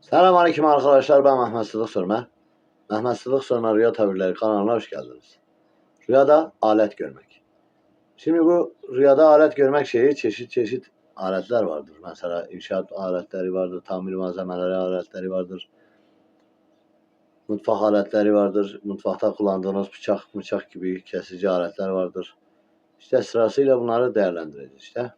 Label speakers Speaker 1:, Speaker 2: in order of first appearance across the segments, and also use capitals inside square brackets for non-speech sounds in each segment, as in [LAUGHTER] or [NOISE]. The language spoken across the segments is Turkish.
Speaker 1: Selamünaleyküm arkadaşlar ben Mehmet Sıdık Sürme. Mehmet Sıdık Sürme Rüya Tabirleri kanalına hoş geldiniz. Rüyada alet görmek. Şimdi bu rüyada alet görmek şeyi çeşit çeşit aletler vardır. Mesela inşaat aletleri vardır, tamir malzemeleri aletleri vardır. Mutfak aletleri vardır. Mutfakta kullandığınız bıçak, bıçak gibi kesici aletler vardır. İşte sırasıyla bunları değerlendireceğiz işte.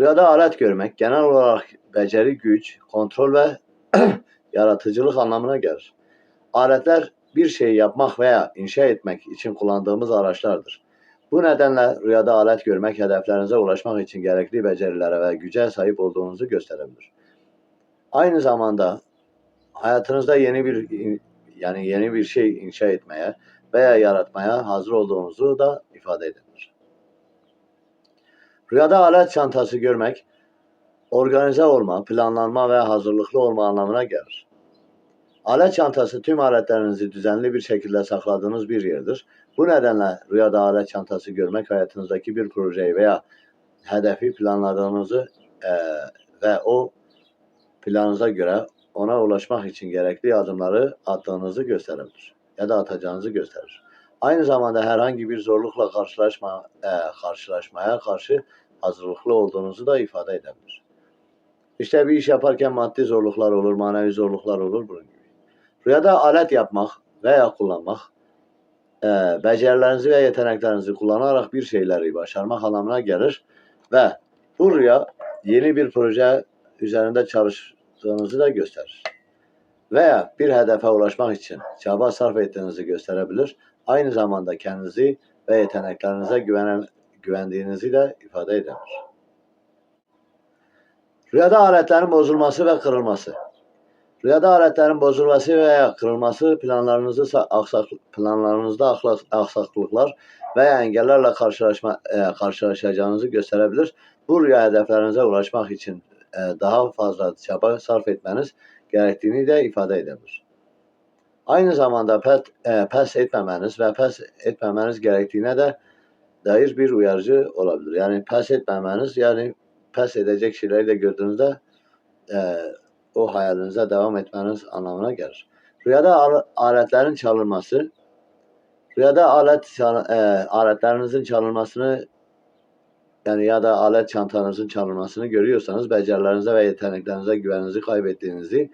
Speaker 1: Rüyada alet görmek genel olarak beceri, güç, kontrol ve [CLEARS THROAT] yaratıcılık anlamına gelir. Aletler bir şeyi yapmak veya inşa etmek için kullandığımız araçlardır. Bu nedenle rüyada alet görmek hedeflerinize ulaşmak için gerekli becerilere ve güce sahip olduğunuzu gösterebilir. Aynı zamanda hayatınızda yeni bir yani yeni bir şey inşa etmeye veya yaratmaya hazır olduğunuzu da ifade edebilir. Rüyada alet çantası görmek organize olma, planlanma ve hazırlıklı olma anlamına gelir. Alet çantası tüm aletlerinizi düzenli bir şekilde sakladığınız bir yerdir. Bu nedenle rüyada alet çantası görmek hayatınızdaki bir projeyi veya hedefi planladığınızı eee, ve o planınıza göre ona ulaşmak için gerekli adımları attığınızı gösterebilir ya da atacağınızı gösterir. Aynı zamanda herhangi bir zorlukla karşılaşma, eee, karşılaşmaya karşı hazırlıklı olduğunuzu da ifade edebilir. İşte bir iş yaparken maddi zorluklar olur, manevi zorluklar olur bunun gibi. Rüyada alet yapmak veya kullanmak, eee becerilerinizi ve yeteneklerinizi kullanarak bir şeyleri başarmak anlamına gelir ve bu rüya yeni bir proje üzerinde çalıştığınızı da gösterir. Veya bir hedefe ulaşmak için çaba sarf ettiğinizi gösterebilir. Aynı zamanda kendinizi ve yeteneklerinize güvenen, güvendiğinizi de ifade eder. Rüyada aletlerin bozulması ve kırılması. Rüyada aletlerin bozulması veya kırılması planlarınızı sa- aksak, planlarınızda aksaklıklar veya engellerle karşılaşma e, karşılaşacağınızı gösterebilir. Bu rüya hedeflerinize ulaşmak için e, daha fazla çaba sarf etmeniz gerektiğini de ifade edebilir. Aynı zamanda pes, e, pes etmemeniz ve pes etmemeniz gerektiğine de dair bir uyarıcı olabilir. Yani pes etmemeniz yani pes edecek şeyleri de gördüğünüzde e, o hayalinize devam etmeniz anlamına gelir. Rüyada al- aletlerin çalınması, rüyada alet çal- e, aletlerinizin çalınmasını yani ya da alet çantanızın çalınmasını görüyorsanız becerilerinize ve yeteneklerinize güveninizi kaybettiğinizi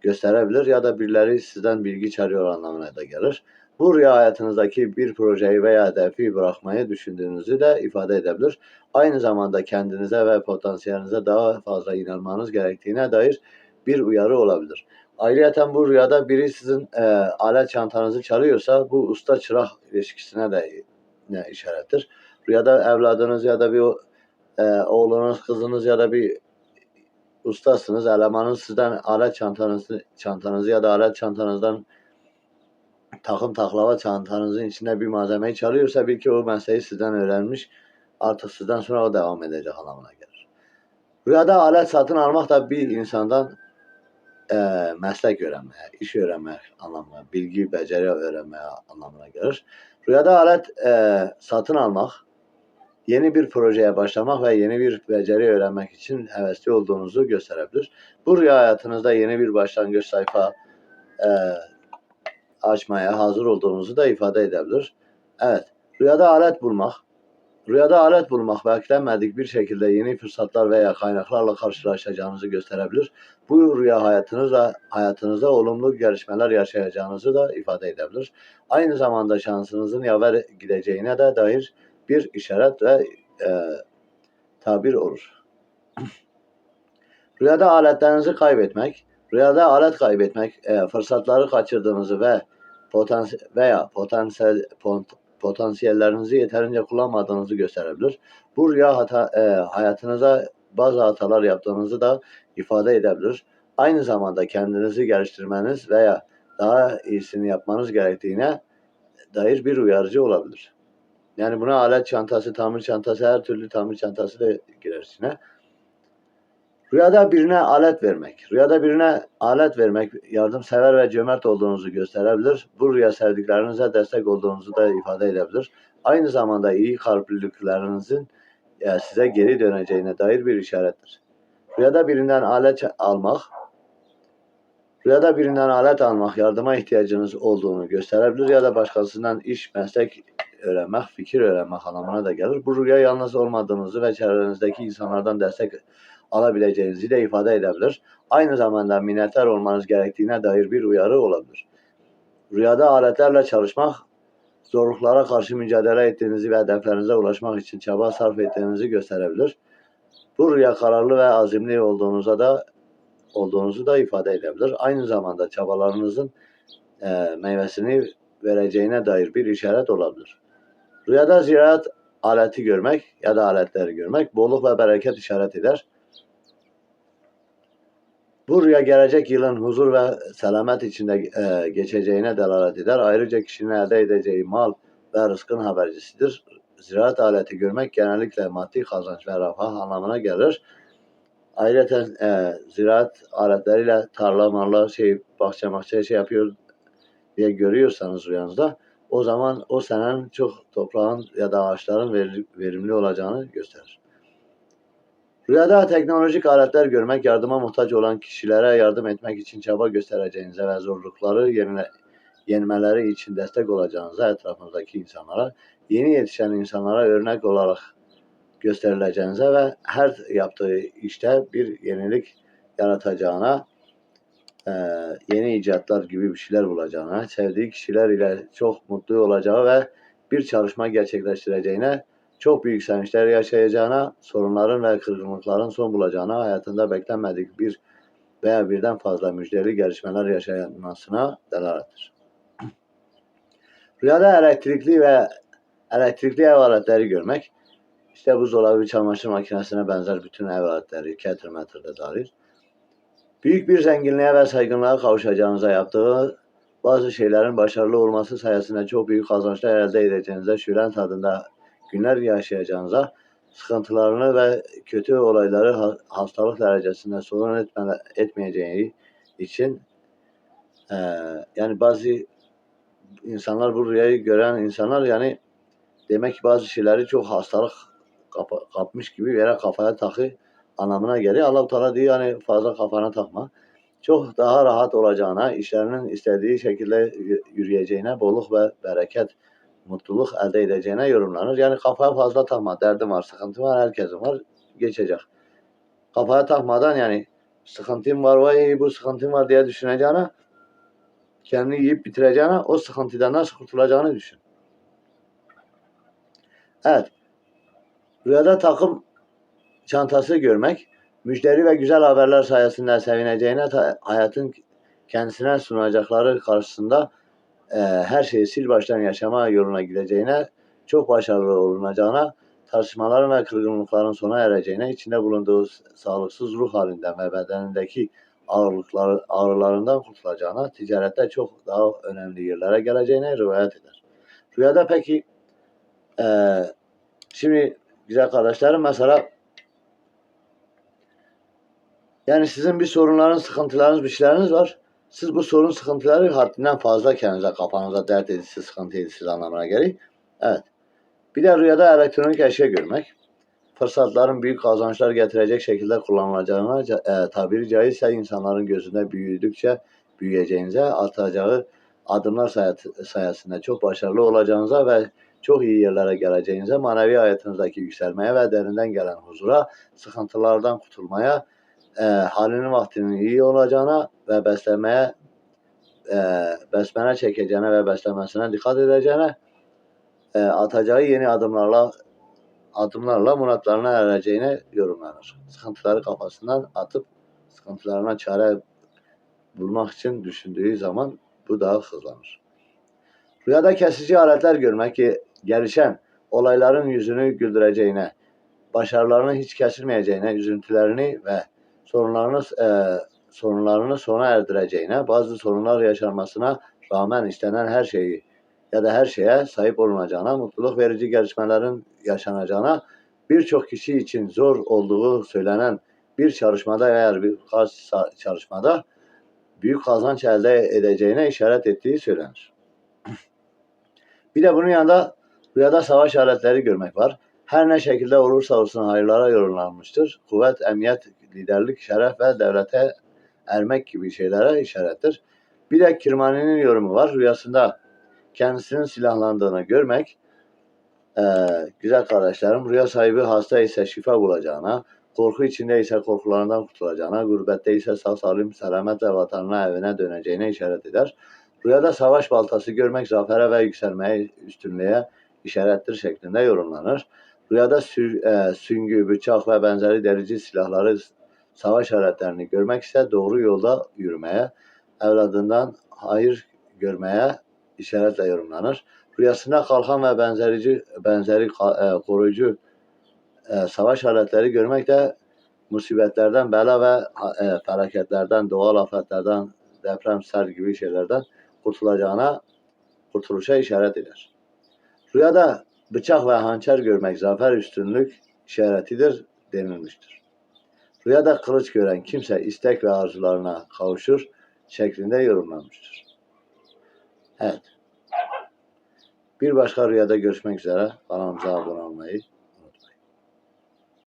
Speaker 1: gösterebilir ya da birileri sizden bilgi çağırıyor anlamına da gelir. Bu rüya hayatınızdaki bir projeyi veya hedefi bırakmayı düşündüğünüzü de ifade edebilir. Aynı zamanda kendinize ve potansiyelinize daha fazla inanmanız gerektiğine dair bir uyarı olabilir. Ayrıca bu rüyada biri sizin e, alet çantanızı çalıyorsa bu usta çırak ilişkisine de ne işarettir. Rüyada evladınız ya da bir e, oğlunuz, kızınız ya da bir ustasınız, elemanınız sizden alet çantanızı, çantanızı ya da alet çantanızdan takım taklava çantanızın içinde bir malzemeyi çalıyorsa bil ki o mesleği sizden öğrenmiş. Artık sizden sonra o devam edecek anlamına gelir. Rüyada alet satın almak da bir insandan eee meslek öğrenmeye, iş öğrenmek anlamına, bilgi, beceri öğrenmeye anlamına gelir. Rüyada alet eee, satın almak, yeni bir projeye başlamak ve yeni bir beceri öğrenmek için hevesli olduğunuzu gösterebilir. Bu rüya hayatınızda yeni bir başlangıç sayfa eee, açmaya hazır olduğunuzu da ifade edebilir. Evet, rüyada alet bulmak, rüyada alet bulmak beklenmedik bir şekilde yeni fırsatlar veya kaynaklarla karşılaşacağınızı gösterebilir. Bu rüya hayatınızda hayatınızda olumlu gelişmeler yaşayacağınızı da ifade edebilir. Aynı zamanda şansınızın yaver gideceğine de dair bir işaret ve e, tabir olur. [CLEARS THROAT] Rüyada aletlerinizi kaybetmek, rüyada alet kaybetmek, e, fırsatları kaçırdığınızı ve potansiyel veya potansiyel pont, potansiyellerinizi yeterince kullanmadığınızı gösterebilir. Bu rüya hata, e, hayatınıza bazı hatalar yaptığınızı da ifade edebilir. Aynı zamanda kendinizi geliştirmeniz veya daha iyisini yapmanız gerektiğine dair bir uyarıcı olabilir. Yani buna alet çantası, tamir çantası, her türlü tamir çantası da girer içine. Rüyada birine alet vermek. Rüyada birine alet vermek yardımsever ve cömert olduğunuzu gösterebilir. Bu rüya sevdiklerinize destek olduğunuzu da ifade edebilir. Aynı zamanda iyi kalpliliklerinizin e, size geri döneceğine dair bir işarettir. Rüyada birinden alet almak, Rüyada birinden alet almak, yardıma ihtiyacınız olduğunu gösterebilir ya da başkasından iş, meslek öğrenmek, fikir öğrenmek anlamına da gelir. Bu rüya yalnız olmadığınızı ve çevrenizdeki insanlardan destek alabileceğinizi de ifade edebilir. Aynı zamanda minnettar olmanız gerektiğine dair bir uyarı olabilir. Rüyada aletlerle çalışmak, zorluklara karşı mücadele ettiğinizi ve hedeflerinize ulaşmak için çaba sarf ettiğinizi gösterebilir. Bu rüya kararlı ve azimli olduğunuza da olduğunuzu da ifade edebilir. Aynı zamanda çabalarınızın e, meyvesini vereceğine dair bir işaret olabilir. Rüyada ziraat aleti görmek ya da aletleri görmek bolluk ve bereket işaret eder. Bu rüya gelecek yılın huzur ve selamet içinde e, geçeceğine delalet eder. Ayrıca kişinin elde edeceği mal ve rızkın habercisidir. Ziraat aleti görmek genellikle maddi kazanç ve refah anlamına gelir. Ayrıca e, ziraat aletleriyle tarla marla şey bahçe bahçe şey yapıyor diye görüyorsanız rüyanızda o zaman o senenin çok toprağın ya da ağaçların ver- verimli olacağını gösterir. Rüyada teknolojik aletler görmek yardıma muhtaç olan kişilere yardım etmek için çaba göstereceğinize ve zorlukları yenile, yenmeleri için destek olacağınıza etrafınızdaki insanlara, yeni yetişen insanlara örnek olarak gösterileceğinize ve her yaptığı işte bir yenilik yaratacağına, eee, yeni icatlar gibi bir şeyler bulacağına, sevdiği kişiler ile çok mutlu olacağı ve bir çalışma gerçekleştireceğine, çok büyük sevinçler yaşayacağına, sorunların ve kırgınlıkların son bulacağına, hayatında beklenmedik bir veya birden fazla müjdeli gelişmeler yaşanmasına delalettir. Rüyada elektrikli ve elektrikli ev aletleri görmek, işte buzdolabı, çamaşır makinesine benzer bütün ev aletleri, kettle metre de dahil. Büyük bir zenginliğe ve saygınlığa kavuşacağınıza yaptığı bazı şeylerin başarılı olması sayesinde çok büyük kazançlar elde edeceğinize, şülen tadında günler yaşayacağınıza, sıkıntılarını ve kötü olayları ha- hastalık derecesinde sorun etme, etmeyeceği için eee, yani bazı insanlar bu rüyayı gören insanlar yani demek ki bazı şeyleri çok hastalık kapa- kapmış gibi yere kafaya takı anlamına geliyor. Allah-u Teala diyor yani fazla kafana takma. Çok daha rahat olacağına, işlerinin istediği şekilde yürüyeceğine, bolluk ve bereket, mutluluk elde edeceğine yorumlanır. Yani kafaya fazla takma. Derdim var, sıkıntı var, herkesin var. Geçecek. Kafaya takmadan yani sıkıntım var, vay bu sıkıntım var diye düşüneceğine, kendini yiyip bitireceğine, o sıkıntıdan nasıl kurtulacağını düşün. Evet. Rüyada takım çantası görmek, müjdeli ve güzel haberler sayesinde sevineceğine, hayatın kendisine sunacakları karşısında e, her şeyi sil baştan yaşama yoluna gideceğine, çok başarılı olunacağına, tartışmaların ve kırgınlıkların sona ereceğine, içinde bulunduğu sağlıksız ruh halinden ve bedenindeki ağırlıkları, ağrılarından kurtulacağına, ticarette çok daha önemli yerlere geleceğine rivayet eder. Rüyada peki e, şimdi güzel kardeşlerim mesela yani sizin bir sorunların, sıkıntılarınız, bir şeyleriniz var. Siz bu sorun, sıkıntıları haddinden fazla kendinize, kafanıza dert edilsiz, sıkıntı edilsiz anlamına geliyor. Evet. Bir de rüyada elektronik eşya görmek. Fırsatların büyük kazançlar getirecek şekilde kullanılacağına e, tabiri caizse insanların gözünde büyüdükçe büyüyeceğinize, atacağı adımlar sayesinde çok başarılı olacağınıza ve çok iyi yerlere geleceğinize, manevi hayatınızdaki yükselmeye ve derinden gelen huzura, sıkıntılardan kurtulmaya, e, halinin vaktinin iyi olacağına ve beslemeye e, besmele çekeceğine ve beslemesine dikkat edeceğine e, atacağı yeni adımlarla adımlarla muratlarına ereceğine yorumlanır. Sıkıntıları kafasından atıp sıkıntılarına çare bulmak için düşündüğü zaman bu daha hızlanır. Rüyada kesici aletler görmek ki gelişen olayların yüzünü güldüreceğine, başarılarını hiç kesilmeyeceğine, üzüntülerini ve sorunlarını e, sorunlarını sona erdireceğine, bazı sorunlar yaşanmasına rağmen istenen her şeyi ya da her şeye sahip olunacağına, mutluluk verici gelişmelerin yaşanacağına, birçok kişi için zor olduğu söylenen bir çalışmada eğer bir çalışmada büyük kazanç elde edeceğine işaret ettiği söylenir. Bir de bunun yanında rüyada savaş aletleri görmek var. Her ne şekilde olursa olsun hayırlara yorumlanmıştır. Kuvvet, emniyet, liderlik, şeref ve devlete ermek gibi şeylere işarettir. Bir de Kirmani'nin yorumu var. Rüyasında kendisinin silahlandığını görmek, eee, güzel kardeşlerim, rüya sahibi hasta ise şifa bulacağına, korku içinde ise korkularından kurtulacağına, gurbette ise sağ salim selametle vatanına evine döneceğine işaret eder. Rüyada savaş baltası görmek zafere ve yükselmeye, üstünlüğe işarettir şeklinde yorumlanır. Rüyada sür, eee, süngü, bıçak ve benzeri derici silahları, savaş aletlerini görmek ise doğru yolda yürümeye, evladından hayır görmeye işaretle yorumlanır. Rüyasında kalkan ve benzerici, benzeri eee, koruyucu eee, savaş aletleri görmek de musibetlerden, bela ve eee, felaketlerden, doğal afetlerden, deprem, sel gibi şeylerden kurtulacağına, kurtuluşa işaret eder. Rüyada bıçak ve hançer görmek zafer üstünlük işaretidir denilmiştir. Rüyada kılıç gören kimse istek ve arzularına kavuşur şeklinde yorumlanmıştır. Evet. Bir başka rüyada görüşmek üzere. Kanalımıza abone olmayı,